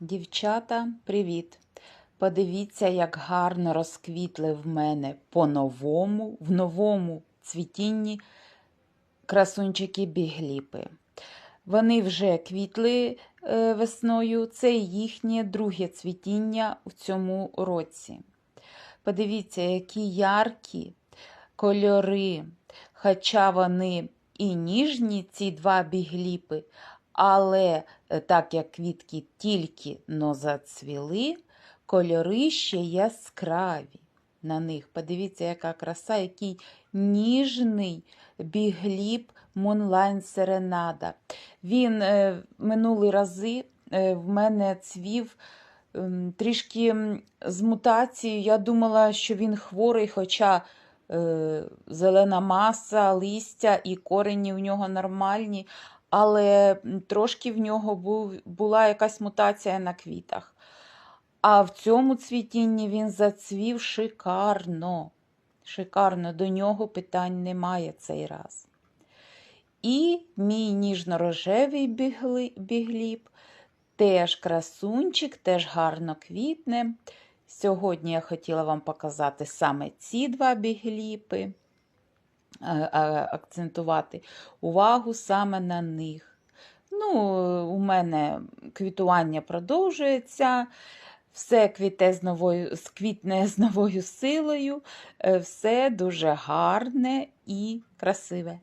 Дівчата, привіт! Подивіться, як гарно розквітли в мене по-новому, в новому цвітінні красунчики бігліпи. Вони вже квітли е, весною, це їхнє друге цвітіння в цьому році. Подивіться, які яркі кольори, хоча вони і ніжні, ці два бігліпи, але е, так як квітки тільки но зацвіли, кольори ще яскраві на них. Подивіться, яка краса, який ніжний бігліп Moonline Серенада. Він е, минулі рази е, в мене цвів ем, трішки з мутацією. Я думала, що він хворий, хоча е, зелена маса, листя і корені в нього нормальні, але трошки в нього був, була якась мутація на квітах. А в цьому цвітінні він зацвів шикарно. Шикарно, до нього питань немає цей раз. І мій ніжно-рожевий бігліп, теж красунчик, теж гарно квітне. Сьогодні я хотіла вам показати саме ці два бігліпи, акцентувати увагу саме на них. Ну, у мене квітування продовжується, все квіте з новою, квітне з новою силою, е, все дуже гарне і красиве.